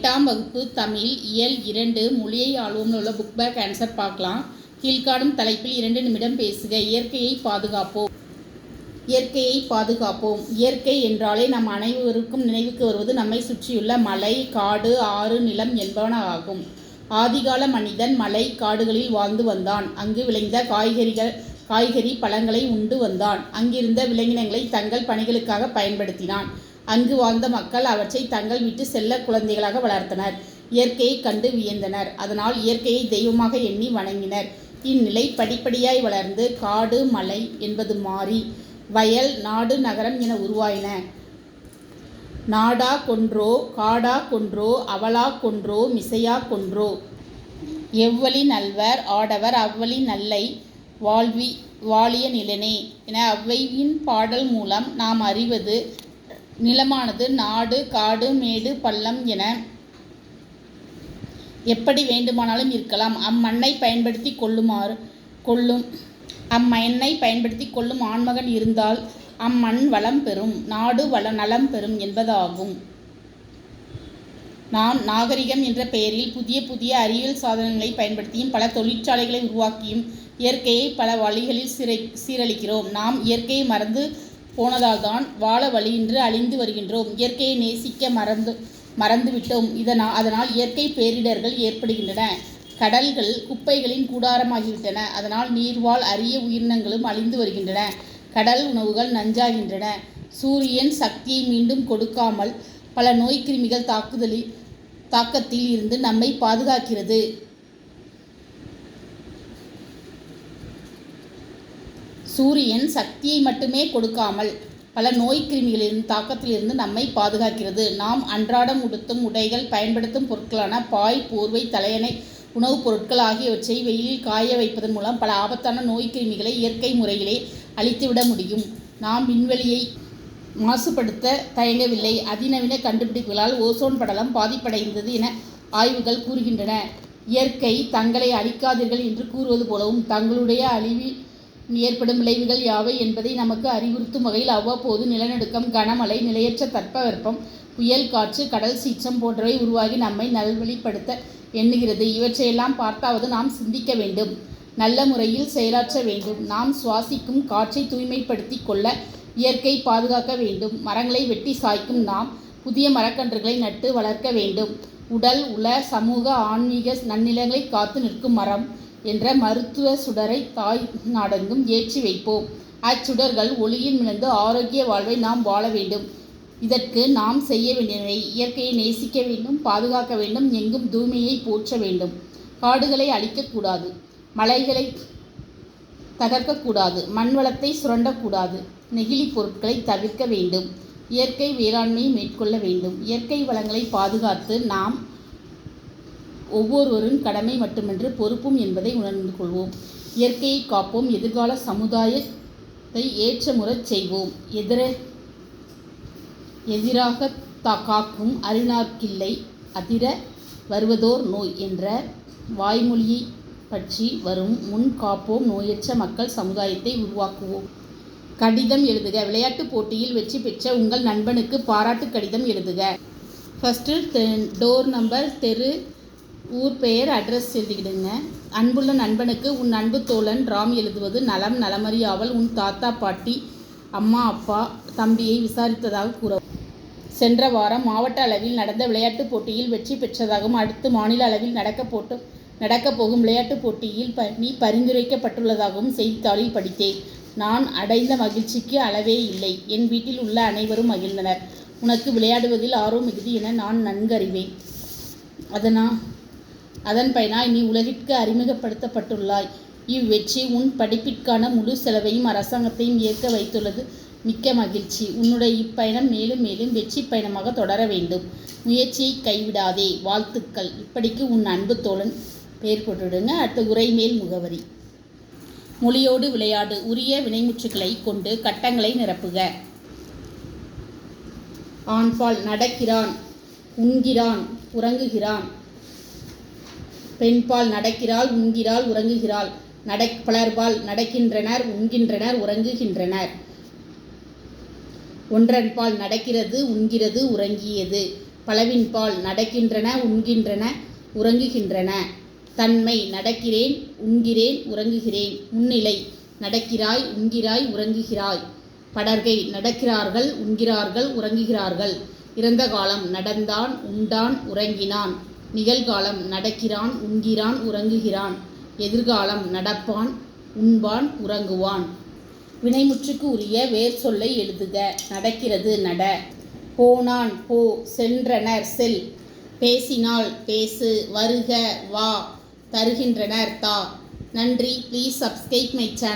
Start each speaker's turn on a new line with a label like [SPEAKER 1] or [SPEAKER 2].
[SPEAKER 1] எட்டாம் வகுப்பு தமிழ் இயல் இரண்டு மொழியை ஆளுவோம்னு உள்ள புக் பேக் ஆன்சர் பார்க்கலாம். கீழ்காணும் தலைப்பில் இரண்டு நிமிடம் பேசுக. இயற்கையை பாதுகாப்போம். இயற்கையை பாதுகாப்போம். இயற்கை என்றாலே நம் அனைவருக்கும் நினைவுக்கு வருவது நம்மை சுற்றியுள்ள மலை காடு ஆறு நிலம் என்பன ஆகும். ஆதிகால மனிதன் மலை காடுகளில் வாழ்ந்து வந்தான். அங்கு விளைந்த காய்கறிகள் காய்கறி பழங்களை உண்டு வந்தான். அங்கிருந்த விலங்கினங்களை தங்கள் பணிகளுக்காக பயன்படுத்தினான். அங்கு வாழ்ந்த மக்கள் அவற்றை தங்கள் விட்டு செல்ல குழந்தைகளாக வளர்த்தனர். இயற்கையை கண்டு வியந்தனர். அதனால் இயற்கையை தெய்வமாக எண்ணி வணங்கினர். இந்நிலை படிப்படியாய் வளர்ந்து காடு மலை என்பது மாறி வயல் நாடு நகரம் என உருவாயின. நாடா கொன்றோ காடா கொன்றோ அவலா கொன்றோ மிசையா கொன்றோ. எவ்வழி நல்வர் ஆடவர் அவ்வழி நல்லை வாழ்வி வாழிய நிலனே. என அவ்வையின் பாடல் மூலம் நாம் அறிவது நிலமானது நாடு காடு மேடு பள்ளம் என எப்படி வேண்டுமானாலும் இருக்கலாம். அம்மண்ணை பயன்படுத்தி கொள்ளுமாறு கொள்ளும் அம்மண்ணை பயன்படுத்தி கொள்ளும் ஆண்மகன் இருந்தால் அம்மண் வளம் பெறும் நாடு வள நலம் பெறும் என்பதாகும். நாம் நாகரிகம் என்ற பெயரில் புதிய புதிய அறிவியல் சாதனங்களை பயன்படுத்தியும் பல தொழிற்சாலைகளை உருவாக்கியும் இயற்கையை பல வழிகளில் சிறை சீரழிக்கிறோம். நாம் இயற்கையை மறந்து போனதால்தான் வாழ வழியின்றி அழிந்து வருகின்றோம். இயற்கையை நேசிக்க மறந்து மறந்துவிட்டோம். இதனால் அதனால் இயற்கை பேரிடர்கள் ஏற்படுகின்றன. கடல்கள் குப்பைகளின் கூடாரமாகிவிட்டன. அதனால் நீர்வாழ் அரிய உயிரினங்களும் அழிந்து வருகின்றன. கடல் உணவுகள் நஞ்சாகின்றன. சூரியன் சக்தியை மீண்டும் கொடுக்காமல் பல நோய்க்கிருமிகள் தாக்குதலில் தாக்கத்தில் இருந்து நம்மை பாதுகாக்கிறது. சூரியன் சக்தியை மட்டுமே கொடுக்காமல் பல நோய் கிருமிகளின் தாக்கத்திலிருந்து நம்மை பாதுகாக்கிறது. நாம் அன்றாடம் உடுத்தும் உடைகள் பயன்படுத்தும் பொருட்களான பாய் போர்வை தலையணை உணவுப் பொருட்கள் ஆகியவற்றை வெயிலில் காய வைப்பதன் மூலம் பல ஆபத்தான நோய் கிருமிகளை இயற்கை முறையிலே அழித்துவிட முடியும். நாம் விண்வெளியை மாசுபடுத்த தயங்கவில்லை. அதிநவீன கண்டுபிடிப்புகளால் ஓசோன் படலம் பாதிப்படைந்தது என ஆய்வுகள் கூறுகின்றன. இயற்கை தங்களை அழிக்காதீர்கள் என்று கூறுவது போலவும் தங்களுடைய அழிவில் ஏற்படும் விளைவுகள் யாவை என்பதை நமக்கு அறிவுறுத்தும் வகையில் அவ்வப்போது நிலநடுக்கம் கனமழை நிலையற்ற தட்பவெப்பம் புயல் காற்று கடல் சீற்றம் போன்றவை உருவாகி நம்மை நல்வழிப்படுத்த எண்ணுகிறது. இவற்றையெல்லாம் பார்த்தாவது நாம் சிந்திக்க வேண்டும். நல்ல முறையில் செயலாற்ற வேண்டும். நாம் சுவாசிக்கும் காற்றை தூய்மைப்படுத்தி கொள்ள இயற்கை பாதுகாக்க வேண்டும். மரங்களை வெட்டி சாய்க்கும் நாம் புதிய மரக்கன்றுகளை நட்டு வளர்க்க வேண்டும். உடல் உள சமூக ஆன்மீக நன்னிலங்களை காத்து நிற்கும் மரம் என்ற மருத்துவ சுடரை தாய் நாடெங்கும் ஏற்றி வைப்போம். அச்சுடர்கள் ஒளியில் மிளந்து ஆரோக்கிய வாழ்வை நாம் வாழ வேண்டும். இதற்கு நாம் செய்ய வேண்டியவை இயற்கையை நேசிக்க வேண்டும் பாதுகாக்க வேண்டும் எங்கும் தூய்மையை போற்ற வேண்டும். காடுகளை அழிக்கக்கூடாது மலைகளை தகர்க்கக்கூடாது மண் வளத்தை சுரண்டக்கூடாது நெகிழி பொருட்களை தவிர்க்க வேண்டும். இயற்கை வேளாண்மையை மேற்கொள்ள வேண்டும். இயற்கை வளங்களை பாதுகாத்து நாம் ஒவ்வொருவரின் கடமை மட்டுமன்று பொறுப்பும் என்பதை உணர்ந்து கொள்வோம். இயற்கையை காப்போம். எதிர்கால சமுதாயத்தை ஏற்றமுறச் செய்வோம். எதிர எதிராக தா காக்கும் அறிநாக்கில்லை அதிர வருவதோர் நோய் என்ற வாய்மொழியை பற்றி வரும் முன் காப்போம். நோயற்ற மக்கள் சமுதாயத்தை உருவாக்குவோம். கடிதம் எழுதுக. விளையாட்டுப் போட்டியில் வெற்றி பெற்ற உங்கள் நண்பனுக்கு பாராட்டு கடிதம் எழுதுக. ஃபஸ்ட்டு டோர் நம்பர் தெரு ஊர் பெயர் அட்ரஸ் எழுதிக்கிடுங்க. அன்புள்ள நண்பனுக்கு உன் அன்பு தோழன் ராம் எழுதுவது நலம் நலமறியாவல் உன் தாத்தா பாட்டி அம்மா அப்பா தம்பியை விசாரித்ததாக கூற சென்ற வாரம் மாவட்ட அளவில் நடந்த விளையாட்டுப் போட்டியில் வெற்றி பெற்றதாகவும் அடுத்து மாநில அளவில் நடக்க போட்டு நடக்கப் போகும் விளையாட்டுப் போட்டியில் ப நீ பரிந்துரைக்கப்பட்டுள்ளதாகவும் செய்தித்தாளில் படித்தேன். நான் அடைந்த மகிழ்ச்சிக்கு அளவே இல்லை. என் வீட்டில் உள்ள அனைவரும் மகிழ்ந்தனர். உனக்கு விளையாடுவதில் ஆர்வம் மிகுதி என நான் நன்கறிவேன். அதனால் அதன் பயனாய் நீ உலகிற்கு அறிமுகப்படுத்தப்பட்டுள்ளாய். இவ்வெற்றி உன் படிப்பிற்கான முழு செலவையும் அரசாங்கத்தையும் ஏற்க வைத்துள்ளது. மிக்க மகிழ்ச்சி. உன்னுடைய இப்பயணம் மேலும் மேலும் வெற்றி பயணமாக தொடர வேண்டும். முயற்சியை கைவிடாதே. வாழ்த்துக்கள். இப்படிக்கு உன் அன்பு தோழன் பெயர் போட்டுவிடுங்க. அடுத்த உரைமேல் முகவரி. மொழியோடு விளையாடு. உரிய வினைமுற்றுகளை கொண்டு கட்டங்களை நிரப்புக. ஆண்பால் நடக்கிறான் உண்கிறான் உறங்குகிறான். பெண்பால் நடக்கிறாள் உண்கிறாள் உறங்குகிறாள். நடை பலர்பால் நடக்கின்றனர் உண்கின்றனர் உறங்குகின்றனர். ஒன்றன்பால் நடக்கிறது உண்கிறது உறங்கியது. பலவின்பால் நடக்கின்றன உண்கின்றன உறங்குகின்றன. தன்மை நடக்கிறேன் உண்கிறேன் உறங்குகிறேன். முன்னிலை நடக்கிறாய் உண்கிறாய் உறங்குகிறாய். படர்கை நடக்கிறார்கள் உண்கிறார்கள் உறங்குகிறார்கள். இறந்த காலம் நடந்தான் உண்டான் உறங்கினான். நிகழ்காலம் நடக்கிறான் உண்கிறான் உறங்குகிறான். எதிர்காலம் நடப்பான் உண்பான் உறங்குவான். வினைமுற்றுக்கு உரிய வேர் சொல்லை எழுதுக. நடக்கிறது நட. போனான் போ சென்றனர் செல். பேசினால் பேசு வருக வா தருகின்றனர் தா. நன்றி. Please subscribe my channel